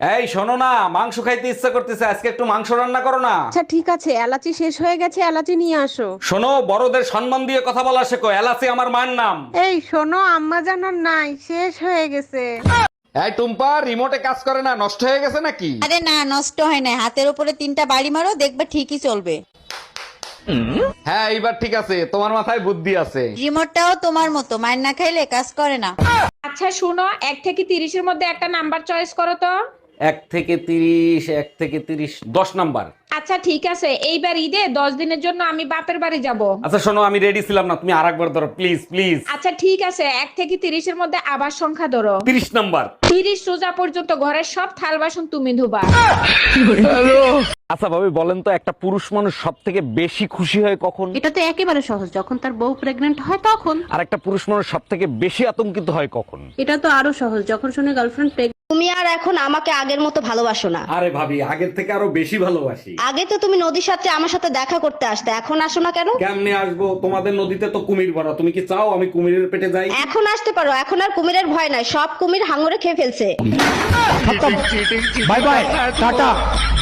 এই শোনো না মাংস খাইতে ইচ্ছা করতেছে আজকে একটু মাংস রান্না করো না। আচ্ছা ঠিক আছে এলাচি শেষ হয়ে গেছে এলাচি নিয়ে আসো। শোনো বড়দের সম্মান দিয়ে কথা বলা শেখো এলাসি আমার মায়ের নাম। এই শোনো আম্মা জানার নাই শেষ হয়ে গেছে। এই টুম্পা রিমোটে কাজ করে না নষ্ট হয়ে গেছে নাকি? আরে না নষ্ট হয় না হাতের উপরে তিনটা বাড়ি মারো দেখবে ঠিকই চলবে। হ্যাঁ এইবার ঠিক আছে তোমার মাথায় বুদ্ধি আছে। রিমোটটাও তোমার মতো মায়ের না খাইলে কাজ করে না। আচ্ছা শুনো এক থেকে তিরিশের মধ্যে একটা নাম্বার চয়েস করো তো। এক থেকে তিরিশ এক থেকে তিরিশ দশ নাম্বার। আচ্ছা ঠিক আছে। এইবার ঈদে দশ দিনের জন্য আমি বাপের বাড়ি যাব। আচ্ছা শোনো আমি রেডি ছিলাম না। তুমি আর একবার ধরো প্লিজ প্লিজ আচ্ছা ঠিক আছে। এক থেকে তিরিশের মধ্যে আবার সংখ্যা ধরো। তিরিশ নাম্বার। তিরিশ রোজা পর্যন্ত ঘরের সব থাল বাসন তুমি ধুবা। আচ্ছা ভাবি বলেন তো একটা পুরুষ মানুষ সব থেকে বেশি খুশি হয় কখন? এটা তো একেবারে সহজ। যখন তার বউ প্রেগনেন্ট হয় তখন। আর একটা পুরুষ মানুষ সব থেকে বেশি আতঙ্কিত হয় কখন? এটা তো আরও সহজ। যখন শুনে গার্লফ্রেন্ড তুমি আর এখন আমাকে আগের মতো ভালোবাসো না। আরে ভাবি আগের থেকে আরও বেশি ভালোবাসি। আগে তো তুমি নদীর সাথে আমার সাথে দেখা করতে আসতে এখন আসো না কেন? কেমনে আসব? তোমাদের নদীতে তো কুমির ভরা তুমি কি চাও আমি কুমিরের পেটে যাই? এখন আসতে পারো এখন আর কুমিরের ভয় নাই সব কুমির হাঙরে খেয়ে ফেলছে। Bye bye tata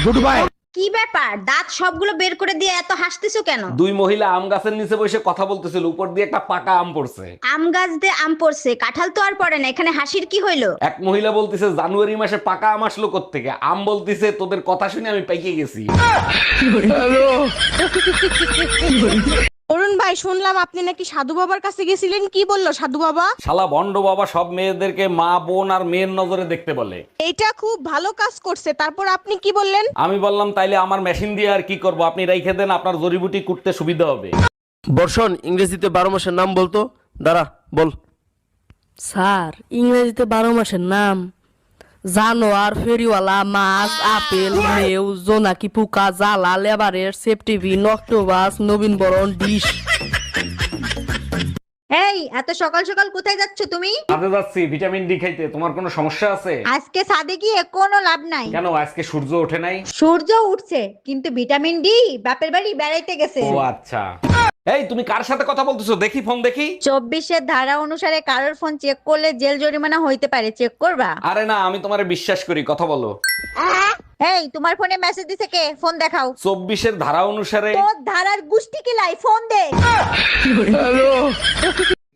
good bye কি ব্যাপার? দাঁত সবগুলো বের করে দিয়ে এত হাসতেছো কেন? দুই মহিলা আম গাছের নিচে বসে কথা বলতেছিল উপর দিয়ে একটা পাকা আম পড়ছে। আম গাছ দিয়ে আম পড়ছে কাঁঠাল তো আর পড়ে না এখানে হাসির কি হইল? এক মহিলা বলতিছে জানুয়ারি মাসে পাকা আম আসলো থেকে আম বলতিছে তোদের কথা শুনে আমি পাইকে গেছি। ভাই শুনলাম আপনি নাকি সাধু বাবার কাছে গেছিলেন। কি বলল সাধু বাবা? শালা ভণ্ড বাবা সব মেয়েদেরকে মা বোন আর মেয়ের নজরে দেখতে বলে। এইটা খুব ভালো কাজ করছে। তারপর আপনি কি বললেন? আমি বললাম তাইলে আমার মেশিন দিয়ে আর কি করব? আপনি রাইখে দেন আপনার জড়িবুটি কুটতে সুবিধা হবে। বর্ষণ ইংরেজিতে বারো মাসের নাম বলতো? দাঁড়া বল। স্যার ইংরেজিতে বারো মাসের নাম। জানোয়ার ফেরিওয়ালা মাছ আপেল মেউ জোনাকি পোকা জ্বালা লেবারের সেপটিভিন অক্টোবাস নবীন বরণ ডিশ এই এত সকাল সকাল কোথায় যাচ্ছ তুমি? আজকে যাচ্ছি ভিটামিন ডি খাইতে। তোমার কোনো সমস্যা আছে? আজকে সাদে গিয়ে কোনো লাভ নাই। কেন? আজকে সূর্য ওঠে নাই? সূর্য উঠছে কিন্তু ভিটামিন ডি বাপের বাড়ি বেড়াইতে গেছে। ও আচ্ছা। এই তুমি কার সাথে কথা বলতেছো? দেখি ফোন দেখি। চব্বিশের ধারা অনুসারে কারোর ফোন চেক করলে জেল জরিমানা হইতে পারে। চেক করবা? আরে না আমি তোমারে বিশ্বাস করি কথা বলো। এই তোমার ফোনে মেসেজ দিছে কে? ফোন দেখাও। চব্বিশের ধারা অনুসারে তোর ধারার গুষ্টি কিলাই ফোন দে।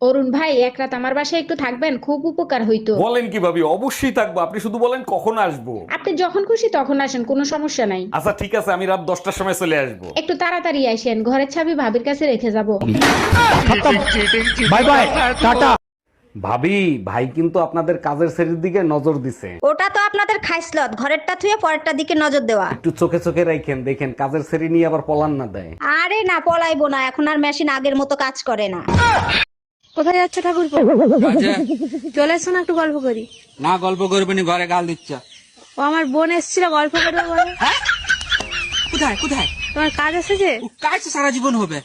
অরুণ ভাই এক রাত আমার বাসায় একটু থাকবেন খুব উপকার হইতো। বলেন কি ভাবি অবশ্যই থাকব। আপনি শুধু বলেন কখন আসব। আপনি যখন খুশি তখন আসেন কোনো সমস্যা নাই। আচ্ছা ঠিক আছে আমি রাত দশটার সময় চলে আসব। একটু তাড়াতাড়ি আসেন ঘরের চাবি ভাবির কাছে রেখে যাব। Bye bye tata. ভাবি ভাই কিন্তু আপনাদের কাজের শ্রেণির দিকে নজর দিছে। ওটা তো আপনাদের খাইসলত ঘরেরটা থুয়ে পরেরটা দিকে নজর দেওয়া। একটু চোখে চোখে রাখেন দেখেন কাজের শ্রেণি নিয়ে আবার পলান না দেয়। আরে না পলাইবো না এখন আর মেশিন আগের মতো কাজ করে না। কোথায় যাচ্ছে ঠাকুর চলে এসো না একটু গল্প করি। না গল্প করবে নি ঘরে গাল দিচ্ছ। ও আমার বোন এসেছিল গল্প করবে বলে। কোথায় কোথায়? তোমার কাজ এসেছে? কাজ সারা জীবন হবে।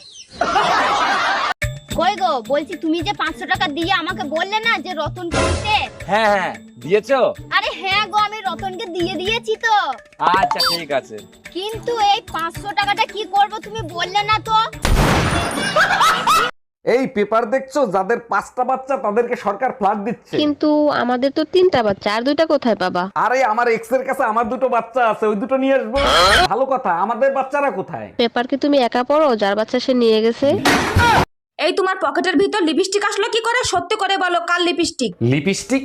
কই গো বলছি তুমি যে পাঁচশো টাকা দিয়ে আমাকে বললে না যে রতনকে দিতে হ্যাঁ হ্যাঁ দিয়েছ? আরে হ্যাঁ গো আমি রতনকে দিয়ে দিয়েছি তো। আচ্ছা ঠিক আছে। কিন্তু এই পাঁচশো টাকাটা কি করব তুমি বললে না তো? এই পেপার দেখছ? যাদের পাঁচটা বাচ্চা তাদেরকে সরকার ফ্ল্যাট দিচ্ছে। কিন্তু আমাদের তো তিনটা বাচ্চা আর দুইটা কোথায় পাবা? আরে আমার এক্সের কাছে আমার দুটো বাচ্চা আছে ওই দুটো নিয়ে আসব। ভালো কথা আমাদের বাচ্চারা কোথায়? পেপার কি তুমি একা পড়ো? যার বাচ্চা সে নিয়ে গেছে। এই তোমার পকেটের ভিতর লিপস্টিক আসলো কি করে? সত্যি করে বলো কাল লিপস্টিক লিপস্টিক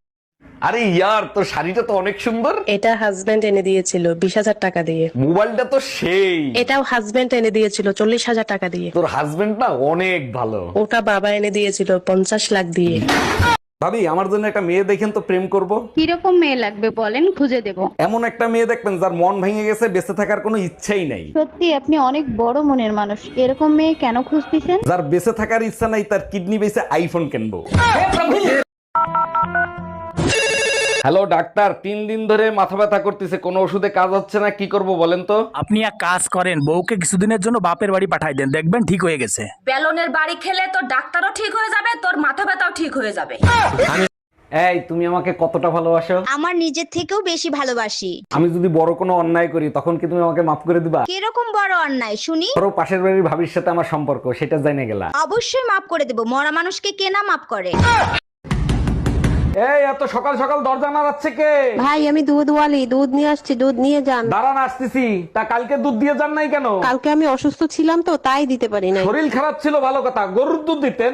আরে ইয়ার তোর শাড়িটা তো অনেক সুন্দর। এটা হাজবেন্ড এনে দিয়েছিল বিশ হাজার টাকা দিয়ে। মোবাইলটা তো সেই। এটাও হাজবেন্ড এনে দিয়েছিল চল্লিশ হাজার টাকা দিয়ে। তোর হাজবেন্ড না অনেক ভালো। ওটা বাবা এনে দিয়েছিল পঞ্চাশ লাখ দিয়ে। ভাবি আমার জন্য একটা মেয়ে দেখেন তো প্রেম করব। কীরকম মেয়ে লাগবে বলেন খুঁজে দেব। এমন একটা মেয়ে দেখবেন যার মন ভেঙে গেছে বেঁচে থাকার কোনো ইচ্ছাই নাই। সত্যি আপনি অনেক বড় মনের মানুষ। এরকম মেয়ে কেন খুঁজতেছেন? যার বেঁচে থাকার ইচ্ছা নাই তার কিডনি বেঁচে আইফোন কিনবো। হ্যালো ডাক্তার তিন দিন ধরে মাথা ব্যথা করতেছে কোনো ওষুধে কাজ হচ্ছে না কি করব বলেন তো? আপনি এক কাজ করেন বউকে কিছুদিনের জন্য বাপের বাড়ি পাঠাই দেন দেখবেন ঠিক হয়ে গেছে। বেলনের বাড়ি খেলে তোর ডাক্তারও ঠিক হয়ে যাবে তোর মাথা ব্যথাও ঠিক হয়ে যাবে। এই তুমি আমাকে কতটা ভালোবাসো? আমার নিজের থেকেও বেশি ভালোবাসি। আমি যদি বড় কোনো অন্যায় করি তখন কি তুমি আমাকে মাফ করে দিবা? কীরকম বড় অন্যায় শুনি? ধরো পাশের বাড়ির ভাবির সাথে আমার সম্পর্ক সেটা জানে গেলা। অবশ্যই মাফ করে দেবো মরা মানুষকে কে না মাফ করে? এই এত সকাল সকাল দরজা নাড়াচ্ছে কে? ভাই আমি দুধ ওয়ালি দুধ নিয়ে আসছি দুধ নিয়ে যান। দাঁড়ান আসতেছি। তা কালকে দুধ দিয়ে যান নাই কেন? কালকে আমি অসুস্থ ছিলাম তো তাই দিতে পারি নাই। শরীর খারাপ ছিল ভালো কথা। গরুর দুধ দিতেন।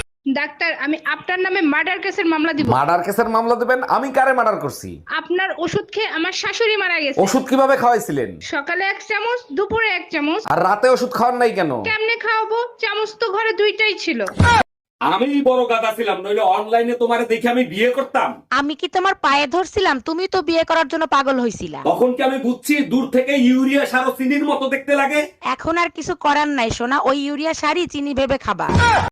ডাক্তার আমি আপনার নামে মার্ডার কেসের মামলা দিব। মার্ডার কেসের মামলা দেবেন? আমি কারে মার্ডার করছি? আপনার ওষুধ খেয়ে আমার শাশুড়ি মারা গেছে। ওষুধ কীভাবে খাওয়াইছিলেন? সকালে এক চামচ দুপুরে এক চামচ। আর রাতে ওষুধ খাওয়ার নাই কেন? কেমনে খাওয়াবো? চামচ তো ঘরে দুইটাই ছিল। আমি বড় গাদা ছিলাম নইলে অনলাইনে তোমারে দেখে আমি বিয়ে করতাম। আমি কি তোমার পায়ে ধরছিলাম? তুমি তো বিয়ে করার জন্য পাগল হইছিলা। তখন কি আমি বুঝছি দূর থেকে ইউরিয়া সার ও চিনির মতো দেখতে লাগে? এখন আর কিছু করার নাই সোনা। ওই ইউরিয়া সারই চিনি ভেবে খাবা।